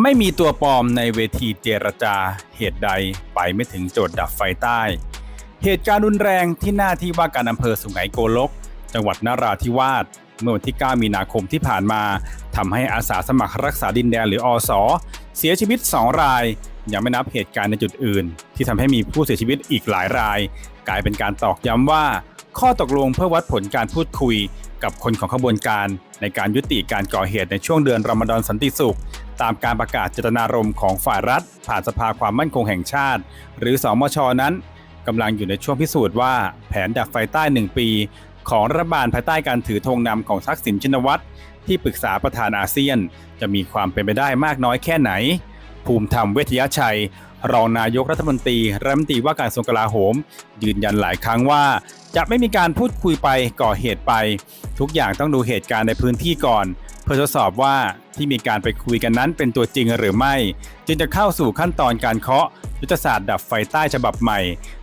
ไม่มีตัวปลอมในเวทีเจรจา เหตุใดไปไม่ถึงโจทย์ดับไฟใต้ เหตุการณ์รุนแรงที่หน้าที่ว่าการอำเภอสุไหงโกลก จังหวัดนราธิวาสเมื่อวันที่ 9 มีนาคมที่ผ่านมาทำให้อาสาสมัครรักษาดินแดนหรืออสเสียชีวิต 2 ราย ยังไม่นับเหตุการณ์ในจุดอื่น ที่ทำให้มีผู้เสียชีวิตอีกหลายราย กลายเป็นการตอกย้ำว่า ข้อตกลงเพื่อวัดผลการพูดคุย กับคนของขบวนการ ในการยุติการก่อเหตุในช่วงเดือนรอมฎอนสันติสุข ตามการประกาศเจตนารมณ์ของฝ่ายรัฐ ผ่านสภาความมั่นคงแห่งชาติ หรือสอมชนั้นกำลังอยู่ในช่วงพิสูจน์ว่า แผนดับไฟใต้ 1 ปี ของรัฐบาลภายใต้การถือธงนำของทักษิณชินวัตรที่ปรึกษาประธานอาเซียน จะมีความเป็นไปได้มากน้อยแค่ไหน ภูมิธรรมเวชยชัย รองนายกรัฐมนตรีรัฐมนตรีว่าการกระทรวงกลาโหม ยืนยันหลายครั้งว่า จะไม่มีการพูดคุยไปก่อเหตุไป ทุกอย่างต้องดูเหตุการณ์ในพื้นที่ก่อน เพื่อทดสอบว่าที่มีการไปคุยกันนั้นเป็นตัวจริงหรือไม่ จึงจะเข้าสู่ขั้นตอนการเคาะยุทธศาสตร์ดับไฟใต้ฉบับใหม่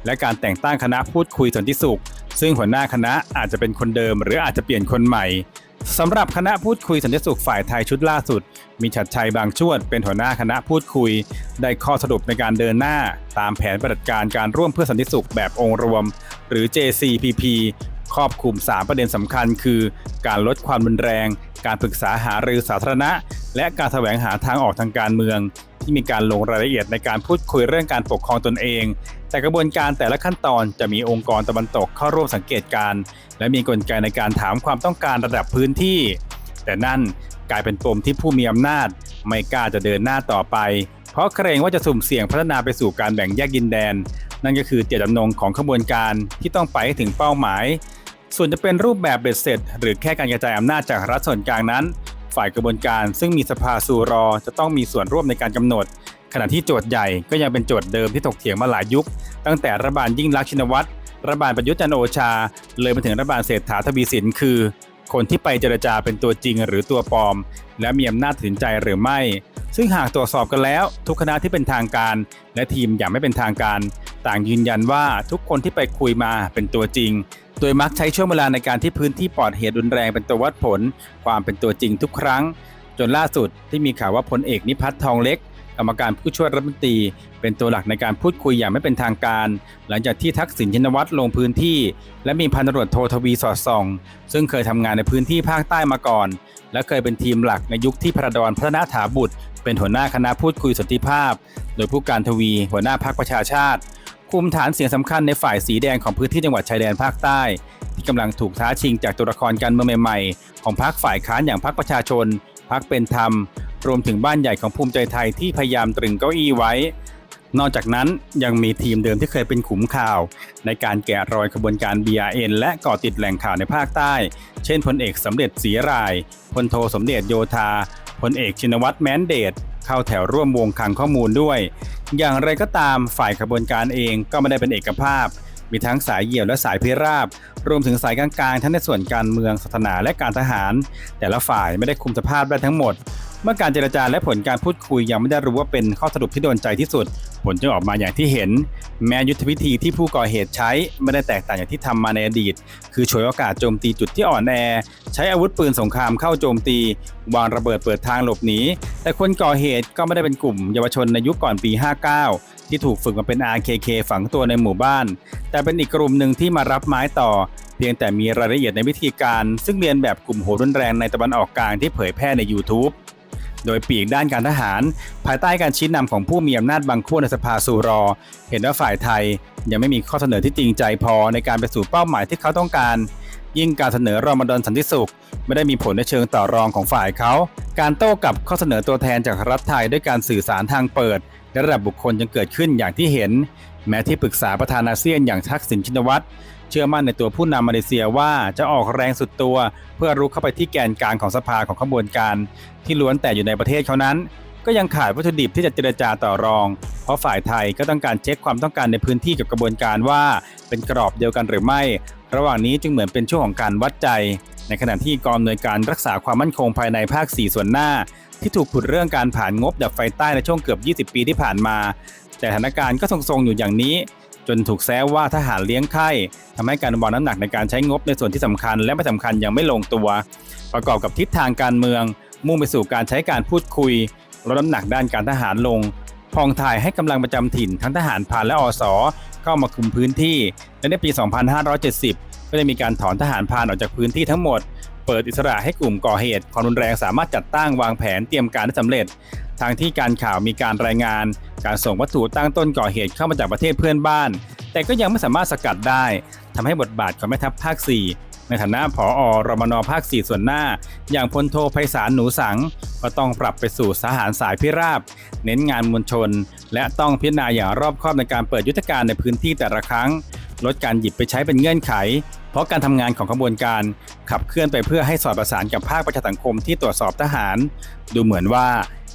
และการแต่งตั้งคณะพูดคุยสันติสุข ซึ่งหัวหน้าคณะอาจจะเป็นคนเดิม หรืออาจจะเปลี่ยนคนใหม่ สำหรับคณะพูดคุยสันติสุขฝ่ายไทยชุดล่าสุด มีชัดชัยบางชวดเป็นหัวหน้าคณะพูดคุย ได้ข้อสรุปในการเดินหน้า ตามแผนปฏิบัติการการร่วมเพื่อสันติสุขแบบองค์รวม หรือ JCPP ครอบคลุม 3 ประเด็นสำคัญคือ การลดความรุนแรง การปรึกษาหารือสาธารณะ และการแสวงหาทางออกทางการเมือง ที่มีการลงรายละเอียดในการพูดคุยเรื่องการปกครองตนเอง แต่กระบวนการแต่ละขั้นตอนจะมีองค์กรตะวันตกเข้าร่วมสังเกตการ และมีกลไกในการถามความต้องการระดับพื้นที่ แต่นั่นกลายเป็นปมที่ผู้มีอำนาจ ไม่กล้าจะเดินหน้าต่อไป เพราะเกรงว่าจะสุ่มเสี่ยงพัฒนาไปสู่การแบ่งแยกดินแดน นั่นก็คือเจตจำนงของขบวนการที่ต้องไปให้ถึงเป้าหมาย ส่วนจะเป็นรูปแบบเบ็ดเสร็จ หรือแค่การกระจายอำนาจจากรัฐส่วนกลางนั้น ฝ่ายกระบวนการ ซึ่งมีสภาสูรอจะต้องมีส่วนร่วมในการกำหนด ขณะที่โจทย์ใหญ่ก็ยังเป็นโจทย์เดิมที่ถกเถียงมาหลายยุค ตั้งแต่รัฐบาลยิ่งรักษณ์ชินวัตรรัฐบาลประยุทธ์จันโอชา เลยมาถึงรัฐบาลเศรษฐาทวีสินคือ คนที่ไปเจรจาเป็นตัวจริงหรือตัวปลอม และมีอำนาจตัดสินใจหรือไม่ ซึ่งหากตรวจสอบกันแล้ว ทุกคณะที่เป็นทางการ และทีมอย่างไม่เป็นทางการ ต่างยืนยันว่าทุกคนที่ไปคุยมาเป็นตัวจริง โดยมักใช้ช่วงเวลาในการที่พื้นที่ปลอดเหตุรุนแรงเป็นตัววัดผล ความเป็นตัวจริงทุกครั้ง จนล่าสุดที่มีข่าวว่าพลเอกนิพัฒน์ทองเล็กกรรมการผู้ช่วยรัฐมนตรี เป็นตัวหลักในการพูดคุยอย่างไม่เป็นทางการ หลังจากที่ทักษิณชินวัตรลงพื้นที่ และมีพันตำรวจโททวีสอดส่อง ซึ่งเคยทำงานในพื้นที่ภาคใต้มาก่อน และเคยเป็นทีมหลักในยุคที่พระดอนพัฒนาถาบุตร เป็นหัวหน้าคณะพูดคุยสันติภาพ โดยผู้การทวี หัวหน้าพรรคประชาชาติ คุมฐานเสียงสำคัญในฝ่ายสีแดงของพื้นที่จังหวัดชายแดนภาคใต้ ที่กำลังถูกท้าชิงจากตัวละครการเมืองใหม่ๆ ของพรรคฝ่ายค้านอย่างพรรคประชาชนพรรคเป็นธรรม รวมถึงบ้านใหญ่ของภูมิใจไทยที่พยายามตรึงเก้าอี้ไว้ นอกจากนั้นยังมีทีมเดิมที่เคยเป็นขุมข่าว ในการแกะรอยขบวนการ BRN และก่อติดแหล่งข่าวในภาคใต้ เช่นพลเอกสำเร็จศรีรายพลโทสมเด็จโยธาพลเอกชินวัตรแม้นเดชเข้าแถวร่วมวงคังข้อมูลด้วย อย่างไรก็ตามฝ่ายขบวนการเองก็ไม่ได้เป็นเอกภาพ มีทั้งสายเหี่ยวและสายพิราบ รวมถึงสายกลางๆ ทั้งในส่วนการเมืองศาสนาและการทหาร แต่ละฝ่ายไม่ได้คุมสภาพได้ทั้งหมด เมื่อการเจรจาและผลการพูดคุยยังไม่ได้รู้ว่าเป็นข้อสรุปที่โดนใจที่สุด ผลจึงออกมาอย่างที่เห็น แม้ยุทธวิธีที่ผู้ก่อเหตุใช้ไม่ได้แตกต่างจากที่ทำมาในอดีต คือฉวยโอกาสโจมตีจุดที่อ่อนแอ ใช้อาวุธปืนสงครามเข้าโจมตี วางระเบิดเปิดทางหลบหนี แต่คนก่อเหตุก็ไม่ได้เป็นกลุ่มเยาวชนในยุคก่อนปี 59 ที่ถูกฝึกมาเป็น RKK ฝังตัวในหมู่บ้าน แต่เป็นอีกกลุ่มหนึ่งที่มารับไม้ต่อเพียงแต่มีรายละเอียดในวิธีการ ซึ่งเรียนแบบกลุ่มโหดรุนแรงในตะวันออกกลางที่เผยแพร่ใน YouTube โดยปีกด้านการทหาร ภายใต้การชี้นำของผู้มีอำนาจบางขั้วในสภาสูรอ เห็นว่าฝ่ายไทย ยังไม่มีข้อเสนอที่จริงใจพอในการไปสู่เป้าหมายที่เขาต้องการ ยิ่งการเสนอรอมฎอนสันติสุข ไม่ได้มีผลในเชิงต่อรองของฝ่ายเขา การโต้กลับข้อเสนอตัวแทนจากรัฐไทยด้วยการสื่อสารทางเปิดและระดับบุคคลยังเกิดขึ้นอย่างที่เห็น แม้ที่ปรึกษาประธานาเซียนอย่างทักษิณชินวัตร เชื่อมั่นในตัวผู้นำมาเลเซียว่าจะออกแรงสุดตัว เพื่อรุกเข้าไปที่แกนกลางของสภาของขบวนการ ที่ล้วนแต่อยู่ในประเทศเขานั้น ก็ยังขาดวัตถุดิบที่จะเจรจาต่อรอง เพราะฝ่ายไทยก็ต้องการเช็คความต้องการในพื้นที่กับกระบวนการว่า เป็นกรอบเดียวกันหรือไม่ ระหว่างนี้จึงเหมือนเป็นช่วงของการวัดใจ ในขณะที่กองอำนวยการรักษาความมั่นคงภายในภาค 4 ส่วนหน้า ที่ถูกขุดเรื่องการผ่านงบดับไฟใต้ในช่วงเกือบ 20 ปีที่ผ่านมา แต่สถานการณ์ก็ทรงๆอยู่อย่างนี้ จนถูกแซวว่าทหารเลี้ยงไข่ทำให้การวางน้ำหนักในการใช้งบในส่วนที่สำคัญและไม่สำคัญยังไม่ลงตัว ประกอบกับทิศทางการเมือง มุ่งไปสู่การใช้การพูดคุยลดน้ำหนักด้านการทหารลงผ่องถ่ายให้กำลังประจำถิ่นทั้งทหารพรานและอสเข้ามาคุมพื้นที่ และในปี 2570 ก็ได้มีการถอนทหารพรานออกจากพื้นที่ทั้งหมด เปิดอิสระให้กลุ่มก่อเหตุความรุนแรงสามารถจัดตั้งวางแผนเตรียมการได้สำเร็จ ทางที่การข่าวมีการรายงาน การส่งวัตถุตั้งต้นก่อเหตุเข้ามาจากประเทศเพื่อนบ้าน แต่ก็ยังไม่สามารถสกัดได้ทำให้บทบาทของแม่ทัพภาค 4 ในฐานะผอรมนภาค 4 ส่วนหน้า อย่างพลโทไพศาลหนูสัง ก็ต้องปรับไปสู่สหารสายพิราบ เน้นงานมวลชน และต้องพิจารณาอย่างรอบคอบในการเปิดยุทธการในพื้นที่แต่ละครั้ง ลดการหยิบไปใช้เป็นเงื่อนไข เพราะการทำงานของขบวนการขับเคลื่อนไปเพื่อให้สอดประสานกับภาคประชาสังคมที่ตรวจสอบทหาร ดูเหมือนว่า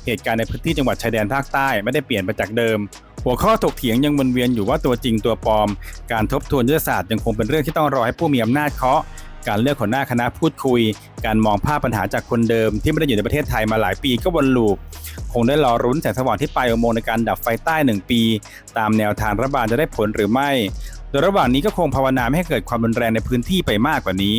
เหตุการณ์ในพื้นที่จังหวัดชายแดนภาคใต้ไม่ได้เปลี่ยนไปจากเดิม หัวข้อถกเถียงยังวนเวียนอยู่ว่าตัวจริงตัวปลอม การทบทวนยุทธศาสตร์ยังคงเป็นเรื่องที่ต้องรอให้ผู้มีอำนาจเคาะการเลือกหัวหน้าคณะพูดคุย การมองภาพปัญหาจากคนเดิม ที่ไม่ได้อยู่ในประเทศไทยมาหลายปีก็วนลูป คงได้รอรุ้นแสงสว่างที่ปลายอุโมงค์ในการดับไฟใต้หนึ่งปี ตามแนวทางรัฐบาลจะได้ผลหรือไม่ โดยระหว่างนี้ก็คงภาวนาไม่ให้เกิดความรุนแรงในพื้นที่ไปมากกว่านี้